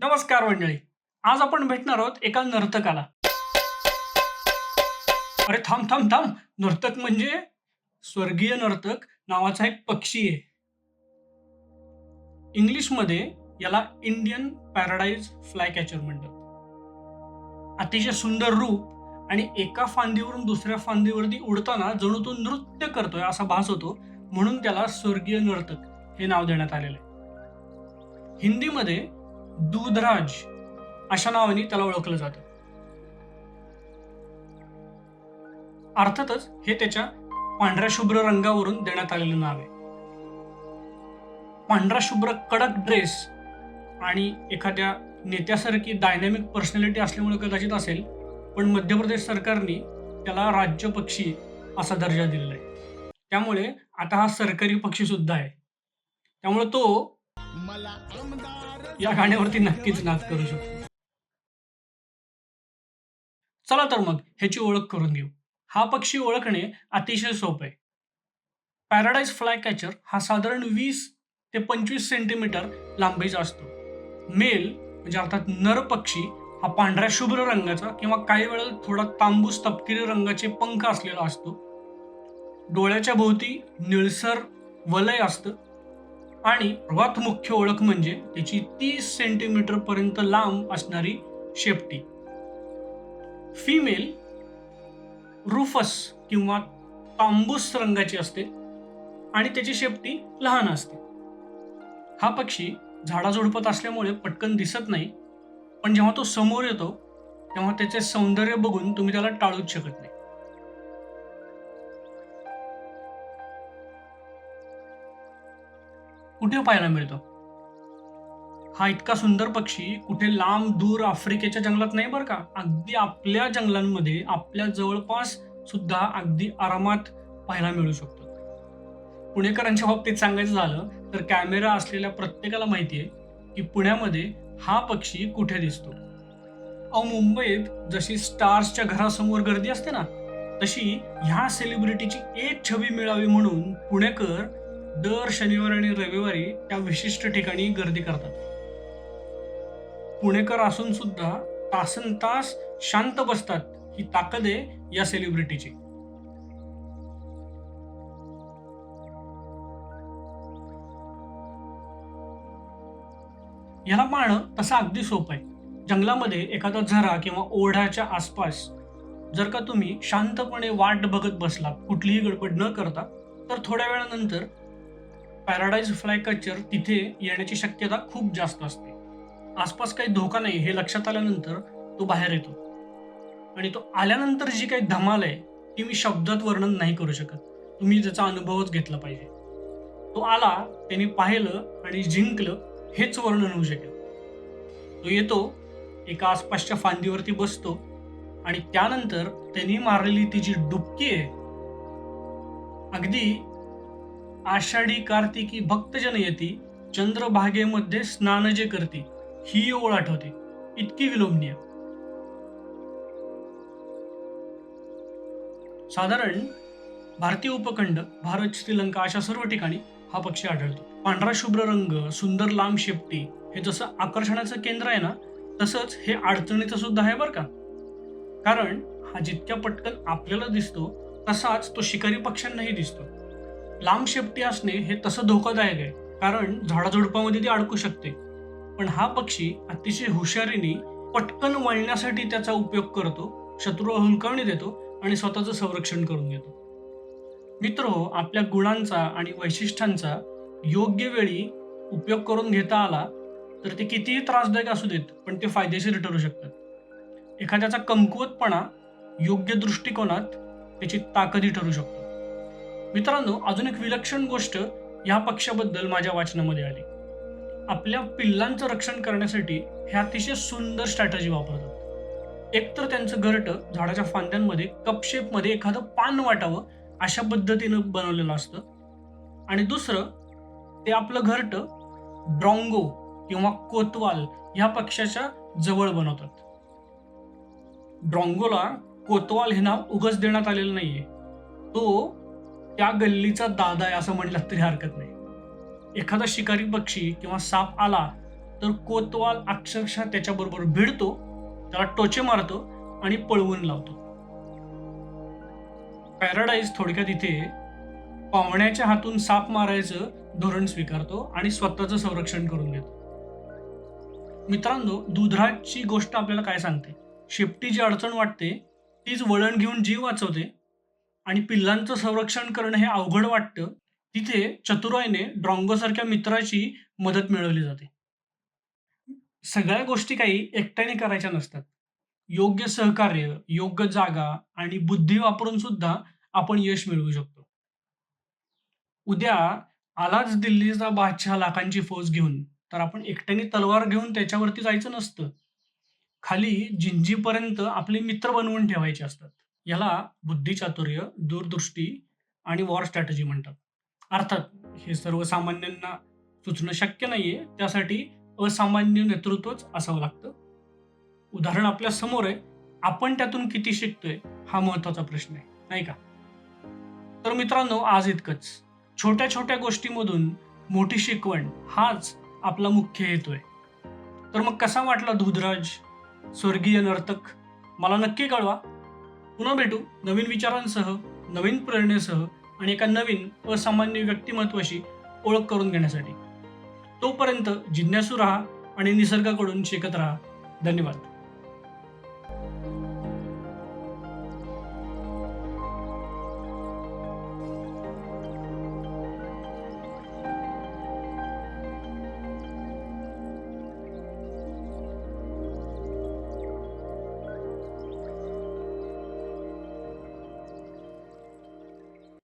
नमस्कार मंडळी. आज आपण भेटणार आहोत एका नर्तकाला. अरे थांब थांब थांब. नर्तक म्हणजे स्वर्गीय नर्तक नावाचा एक पक्षी आहे. इंग्लिशमध्ये याला इंडियन पॅराडाईज फ्लाय कॅचर म्हणतात. अतिशय सुंदर रूप आणि एका फांदीवरून दुसऱ्या फांदीवरती उडताना जणू तो नृत्य करतोय असा भास होतो म्हणून त्याला स्वर्गीय नर्तक हे नाव देण्यात आलेलं आहे. हिंदीमध्ये दूधराज अशा नावाने त्याला ओळखलं जातं. अर्थातच हे त्याच्या पांढऱ्या शुभ्र रंगावरून देण्यात आलेलं नाव आहे. पांढरा शुभ्र कडक ड्रेस आणि एखाद्या नेत्यासारखी डायनॅमिक पर्सनॅलिटी असल्यामुळे कदाचित असेल पण मध्य प्रदेश सरकारने त्याला राज्य पक्षी असा दर्जा दिलेला आहे. त्यामुळे आता हा सरकारी पक्षी सुद्धा आहे. त्यामुळे तो या गाण्यावरती नक्कीच नाच करू शकतो. चला तर मग ह्याची ओळख करून घेऊ. हा पक्षी ओळखणे अतिशय सोपं. आहे पॅराडाईज फ्लाय कॅचर हा साधारण वीस ते पंचवीस सेंटीमीटर लांबीचा असतो. मेल म्हणजे अर्थात नर पक्षी हा पांढऱ्या शुभ्र रंगाचा किंवा काही वेळा थोडा तांबूस तपकिरी रंगाचे पंख असलेला असतो. डोळ्याच्या भोवती निळसर वलय असतं. आणि सर्वात मुख्य ओळख म्हणजे त्याची तीस सेंटीमीटर पर्यंत लांब असणारी शेपटी. फिमेल रुफस किंवा तांबूस रंगाची असते आणि त्याची शेपटी लहान असते. हा पक्षी झाडाझुडपत असल्यामुळे पटकन दिसत नाही पण जेव्हा तो समोर येतो तेव्हा त्याचे सौंदर्य बघून तुम्ही त्याला टाळूच शकत नाही. कुठे पाहायला मिळतो? हा इतका सुंदर पक्षी कुठे लांब दूर आफ्रिकेच्या जंगलात नाही बरं का? अगदी आपल्या जंगलांमध्ये आपल्या जवळपास सुद्धा अगदी आरामात पाहायला मिळू शकतो. पुणेकरांच्या बाबतीत सांगायचं झालं तर कॅमेरा असलेल्या प्रत्येकाला माहिती आहे की पुण्यामध्ये हा पक्षी कुठे दिसतो. अहो मुंबईत जशी स्टार्सच्या घरासमोर गर्दी असते ना तशी ह्या सेलिब्रिटीची एक छवी मिळावी म्हणून पुणेकर दर शनिवार आणि रविवारी त्या विशिष्ट ठिकाणी गर्दी करतात. पुणेकर असून सुद्धा तासन तास शांत बसतात ही ताकद आहे या सेलिब्रिटीची याला पाळणं तसं अगदी सोपं आहे. जंगलामध्ये एखादा झरा किंवा ओढ्याच्या आसपास जर का तुम्ही शांतपणे वाट बघत बसलात कुठलीही गडबड न करता तर थोड्या वेळानंतर पॅराडाईज फ्लाय कल्चर तिथे येण्याची शक्यता खूप जास्त असते. आसपास काही धोका नाही हे लक्षात आल्यानंतर तो बाहेर येतो. आणि तो आल्यानंतर जी काही धमाल आहे ती मी शब्दात वर्णन नाही करू शकत. तुम्ही त्याचा अनुभवच घेतला पाहिजे. तो आला त्यांनी पाहिलं आणि जिंकलं हेच वर्णन होऊ शकेल. तो येतो एका आसपासच्या फांदीवरती बसतो आणि त्यानंतर त्यांनी मारलेली ती जी डुबकी आहे अगदी आषाढी कार्तिकी भक्तजन येती चंद्रभागेमध्ये स्नान जे करती ही ओळ आठवते. इतकी विलोभनीय. साधारण भारतीय उपखंड भारत श्रीलंका अशा सर्व ठिकाणी हा पक्षी आढळतो. पांढरा शुभ्र रंग सुंदर लांब शेपटी हे जसं आकर्षणाचं केंद्र आहे ना तसंच हे अडचणीचं सुद्धा आहे बरं का. कारण हा जितक्या पटकन आपल्याला दिसतो तसाच तो शिकारी पक्ष्यांनाही दिसतो. लांब शेपटी असणे हे तसं धोकादायक आहे कारण झाडाझुडपामध्ये ती अडकू शकते. पण हा पक्षी अतिशय हुशारीने पटकन वळण्यासाठी त्याचा उपयोग करतो शत्रूला हुलकावणी देतो आणि स्वतःचं संरक्षण करून घेतो. मित्र हो आपल्या गुणांचा आणि वैशिष्ट्यांचा योग्य वेळी उपयोग करून घेता आला तर ते कितीही त्रासदायक असू देत पण ते फायदेशीर ठरू शकतात. एखाद्याचा कमकुवतपणा योग्य दृष्टिकोनात त्याची ताकदी ठरू शकतो. मित्रांनो अजून एक विलक्षण गोष्ट ह्या पक्षाबद्दल माझ्या वाचनामध्ये आली. आपल्या पिल्लांचं रक्षण करण्यासाठी हे अतिशय सुंदर स्ट्रॅटजी वापरतात. एकतर त्यांचं घरटं झाडाच्या फांद्यांमध्ये कपशेपमध्ये एखादं पान वाटावं अशा पद्धतीनं बनवलेलं असतं. आणि दुसरं ते आपलं घरटं ड्रॉंगो किंवा कोतवाल ह्या पक्षाच्या जवळ बनवतात. ड्रॉंगोला कोतवाल हे नाव उगच देण्यात आलेलं नाहीये. तो त्या गल्लीचा दादा आहे असं म्हटलं तरी हरकत नाही. एखादा शिकारी पक्षी किंवा साप आला तर कोतवाल अक्षरशः त्याच्याबरोबर भिडतो त्याला टोचे मारतो आणि पळवून लावतो. पॅराडाईज थोडक्यात इथे पाहुण्याच्या हातून साप मारायचं धोरण स्वीकारतो आणि स्वतःचं संरक्षण करून घेतो. मित्रांनो दुधाची गोष्ट आपल्याला काय सांगते? शेपटी जी अडचण वाटते तीच वळण घेऊन जीव वाचवते आणि पिल्लांचं संरक्षण करणं हे अवघड वाटतं तिथे चतुराईने ड्रॉंगोसारख्या मित्राची मदत मिळवली जाते. सगळ्या गोष्टी काही एकट्याने करायच्या नसतात. योग्य सहकार्य योग्य जागा आणि बुद्धी वापरून सुद्धा आपण यश मिळवू शकतो. उद्या आलाच दिल्लीचा बादशहा लाखांची फौज घेऊन तर आपण एकट्याने तलवार घेऊन त्याच्यावरती जायचं नसतं. खाली जिंजीपर्यंत आपले मित्र बनवून ठेवायचे असतात. याला बुद्धिचातुर्य दूरदृष्टी आणि वॉर स्ट्रॅटेजी म्हणतात. अर्थात हे सर्वसामान्यांना सुचणं शक्य नाहीये त्यासाठी असामान्य नेतृत्वच असावं लागतं. उदाहरण आपल्यासमोर आहे आपण त्यातून किती शिकतोय हा महत्त्वाचा प्रश्न आहे नाही का? तर मित्रांनो आज इतकंच. छोट्या छोट्या गोष्टीमधून मोठी शिकवण हाच आपला मुख्य हेतू आहे. तर मग कसा वाटला धुधराज स्वर्गीय नर्तक? मला नक्की कळवा. पुन्हा भेटू नवीन विचारांसह नवीन प्रेरणेसह आणि एका नवीन असामान्य व्यक्तिमत्वाशी ओळख करून घेण्यासाठी. तोपर्यंत जिज्ञासू राहा आणि निसर्गाकडून शिकत राहा. धन्यवाद.